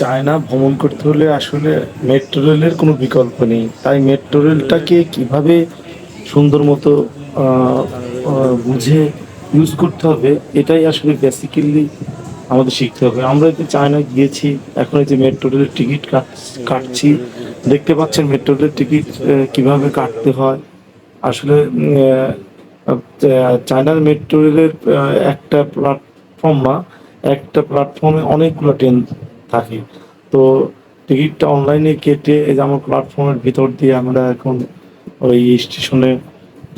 China ভ্রমণ করতে হলে আসলে মেট্রো রেলের কোনো বিকল্প নেই। তাই মেট্রো রেলটাকে কীভাবে সুন্দর মতো বুঝে ইউজ করতে হবে, এটাই আসলে বেসিক্যালি আমাদের শিখতে হবে। আমরা যে চায়না গিয়েছি, এখন এই যে মেট্রো রেলের টিকিট কাটছি, দেখতে পাচ্ছেন মেট্রো রেলের টিকিট কীভাবে কাটতে হয়। আসলে চায়নার মেট্রো রেলের একটা প্ল্যাটফর্ম বা একটা প্ল্যাটফর্মে অনেকগুলো ট্রেন থাকে। তো টিকিটটা অনলাইনে কেটে এই যে আমার প্ল্যাটফর্মের ভিতর দিয়ে আমরা এখন ওই স্টেশনে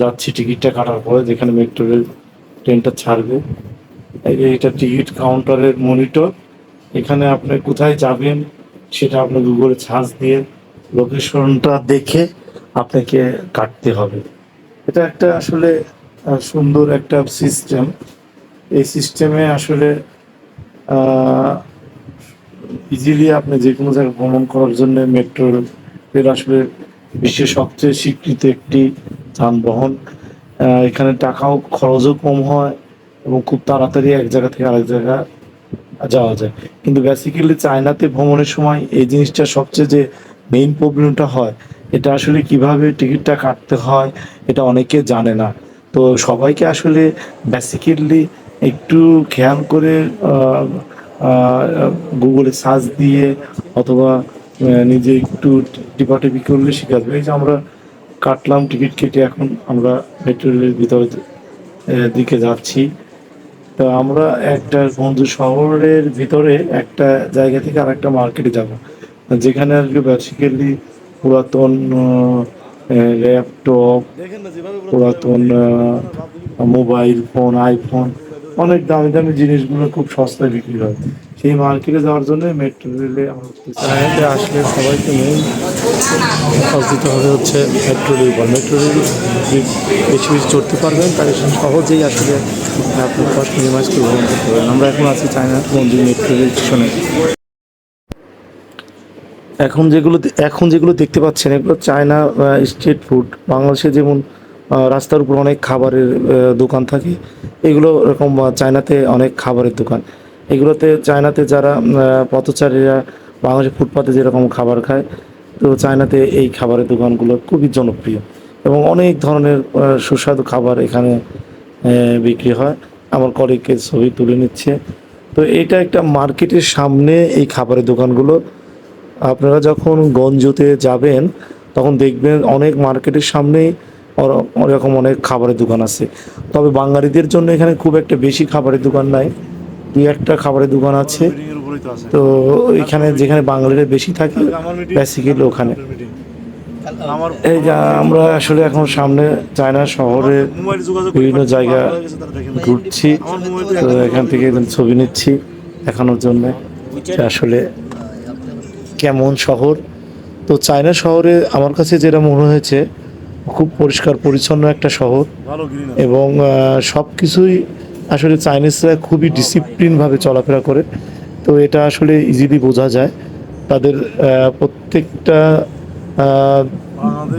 যাচ্ছি টিকিটটা কাটার পরে, যেখানে মেট্রো রেল ট্রেনটা ছাড়বে। এটা টিকিট কাউন্টারের মনিটর এখানে আপনি কোথায় যাবেন সেটা আপনি গুগলে সার্চ দিয়ে লোকেশনটা দেখে আপনাকে কাটতে হবে। এটা একটা আসলে সুন্দর একটা সিস্টেম এই সিস্টেমে আসলে ইজিলি আপনি যে কোনো জায়গায় ভ্রমণ করার জন্য মেট্রো রেল আসলে বিশ্বের সবচেয়ে স্বীকৃত একটি যানবাহন। এখানে টাকাও, খরচও কম হয় এবং খুব তাড়াতাড়ি এক জায়গা থেকে আরেক জায়গা যাওয়া যায়। কিন্তু বেসিক্যালি চায়নাতে ভ্রমণের সময় এই জিনিসটা সবচেয়ে যে মেইন প্রবলেমটা হয়, এটা আসলে কীভাবে টিকিটটা কাটতে হয়, এটা অনেকে জানে না। তো সবাইকে আসলে বেসিক্যালি একটু খেয়াল করে গুগলে সার্চ দিয়ে অথবা নিজে একটু টিপাটিপি করলে শেখা যাবে এই যে আমরা কাটলাম টিকিট কেটে এখন আমরা মেট্রো রেলের ভিতরে দিকে যাচ্ছি। তো আমরা একটা বন্ধু শহরের ভিতরে একটা জায়গা থেকে আরেকটা মার্কেটে যাব। যেখানে আর কি বেসিক্যালি পুরাতন ল্যাপটপ পুরাতন মোবাইল ফোন আইফোন অনেক দামি দামি জিনিসগুলো খুব সস্তায় বিক্রি হয়। সেই মার্কেটে যাওয়ার জন্য মেট্রো রেলে চায়নাতে আসলে সবাইকে মেইন দিতে হবে হচ্ছে মেট্রো রেল বা মেট্রো রেল বেশি বেশি চড়তে পারবেন তাই সহজেই আসলে আপনি কষ্ট ভ্রমণ করতে পারবেন। আমরা এখন আছি চায়না মন্দির মেট্রো রেল স্টেশনে এখন যেগুলো এখন যেগুলো দেখতে পাচ্ছেন, এগুলো চায়না স্ট্রিট ফুড বাংলাদেশে যেমন রাস্তার উপর অনেক খাবারের দোকান থাকে। এগুলো এরকম চায়নাতে অনেক খাবারের দোকান। এগুলোতে চায়নাতে যারা পথচারীরা বাংলাদেশের ফুটপাতে যেরকম খাবার খায়, তো চায়নাতে এই খাবারের দোকানগুলো খুবই জনপ্রিয়। এবং অনেক ধরনের সুস্বাদু খাবার এখানে বিক্রি হয়। আমার কলিগকে ছবি তুলে নিচ্ছে। তো এটা একটা মার্কেটের সামনে এই খাবারের দোকানগুলো। আপনারা যখন গঞ্জতে যাবেন, তখন দেখবেন অনেক মার্কেটের সামনেই ওরকম অনেক খাবারের দোকান আছে। তবে বাঙালিদের জন্য এখানে খুব একটা বেশি খাবারের দোকান নাই। দুই একটা খাবারের দোকান আছে। তো এখানে যেখানে বাঙালিরা বেশি থাকে বেসিক্যালি ওখানে। এই যে আমরা আসলে এখন সামনে চায়না শহরে বিভিন্ন জায়গা ঘুরছি। তো এখান থেকে ছবি নিচ্ছি দেখানোর জন্য আসলে কেমন শহর। তো চায়না শহরে আমার কাছে যেটা মনে হয়েছে খুব পরিষ্কার পরিচ্ছন্ন একটা শহর। এবং সব কিছুই আসলে চাইনিজরা খুবই ডিসিপ্লিনভাবে চলাফেরা করে। তো এটা আসলে ইজিলি বোঝা যায়। তাদের প্রত্যেকটা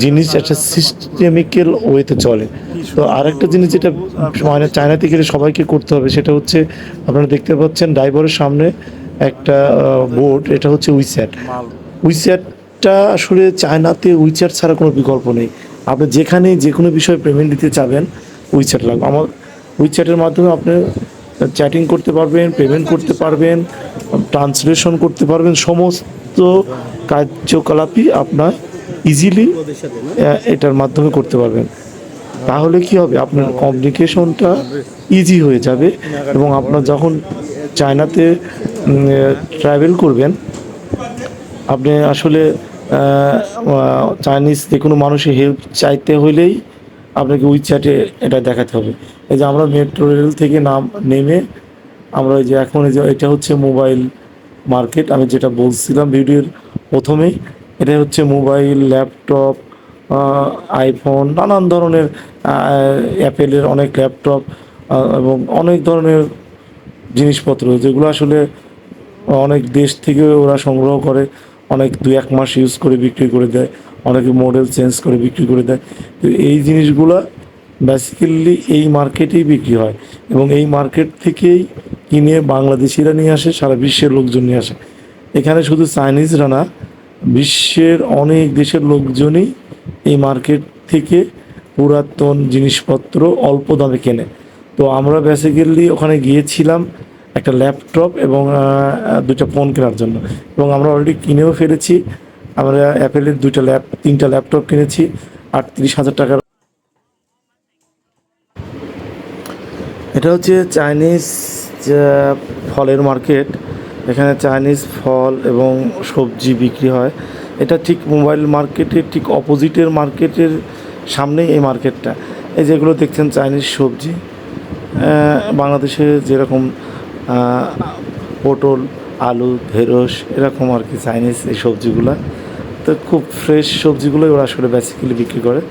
জিনিস একটা সিস্টেমিক্যাল ওয়েতে চলে। তো আরেকটা জিনিস যেটা মানে চায়নাতে গেলে সবাইকে করতে হবে সেটা হচ্ছে আপনারা দেখতে পাচ্ছেন ড্রাইভারের সামনে একটা বোর্ড এটা হচ্ছে উইস্যাট মাল। উইচ্যাটটা আসলে চায়নাতে উইচ্যাট ছাড়া কোনো বিকল্প নেই। আপনি যেখানে যে কোনো বিষয়ে পেমেন্ট দিতে চাবেন উইচ্যাট লাগবে। আমার উইচ্যাটের মাধ্যমে আপনি চ্যাটিং করতে পারবেন পেমেন্ট করতে পারবেন ট্রান্সলেশন করতে পারবেন, সমস্ত কার্যকলাপই আপনার ইজিলি এটার মাধ্যমে করতে পারবেন। তাহলে কি হবে? আপনার কমিউনিকেশনটা ইজি হয়ে যাবে এবং আপনার যখন চায়নাতে ট্রাভেল করবেন, আপনি আসলে চাইনিজ যে কোনো মানুষের হেল্প চাইতে হইলেই আপনাকে উইচ্যাটে এটা দেখাতে হবে। এই যে আমরা মেট্রো রেল থেকে নাম, নেমে আমরা যে এখন যে এটা হচ্ছে মোবাইল মার্কেট আমি যেটা বলছিলাম ভিডিওর প্রথমেই এটা হচ্ছে মোবাইল ল্যাপটপ আইফোন নানান ধরনের অ্যাপেলের অনেক ল্যাপটপ এবং অনেক ধরনের জিনিসপত্র, যেগুলো আসলে অনেক দেশ থেকে ওরা সংগ্রহ করে। অনেক দু এক মাস ইউজ করে বিক্রি করে দেয়, অনেকে মডেল চেঞ্জ করে বিক্রি করে দেয়। তো এই জিনিসগুলো বেসিক্যালি এই মার্কেটেই বিক্রি হয় এবং এই মার্কেট থেকেই কিনে বাংলাদেশিরা নিয়ে আসে, সারা বিশ্বের লোকজন নিয়ে আসে। এখানে শুধু চাইনিজরা না, বিশ্বের অনেক দেশের লোকজনই এই মার্কেট থেকে পুরাতন জিনিসপত্র অল্প দামে কেনে। তো আমরা বেসিক্যালি ওখানে গিয়েছিলাম একটা ল্যাপটপ এবং দুটো ফোন কেনার জন্য। এবং আমরা অলরেডি কিনেও ফেলেছি। আমরা অ্যাপেলের দুইটা ল্যাপ, তিনটা ল্যাপটপ কিনেছি। আটত্রিশ হাজার টাকার এটা হচ্ছে চাইনিজ ফলের মার্কেট এখানে চাইনিজ ফল এবং সবজি বিক্রি হয়। এটা ঠিক মোবাইল মার্কেটের ঠিক অপোজিটের মার্কেটের সামনেই এই মার্কেটটা এই যেগুলো দেখছেন চাইনিজ সবজি। বাংলাদেশে যেরকম পটল, আলু, ঢেঁড়স, এরকম আর কি চাইনিজ এই সবজিগুলো। তো খুব ফ্রেশ সবজিগুলোই ওরা আসলে বেসিক্যালি বিক্রি করে।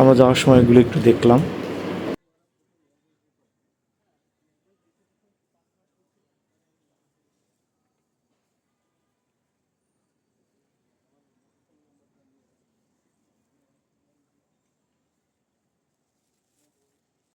আমরা যাওয়ার সময় এগুলো একটু দেখলাম।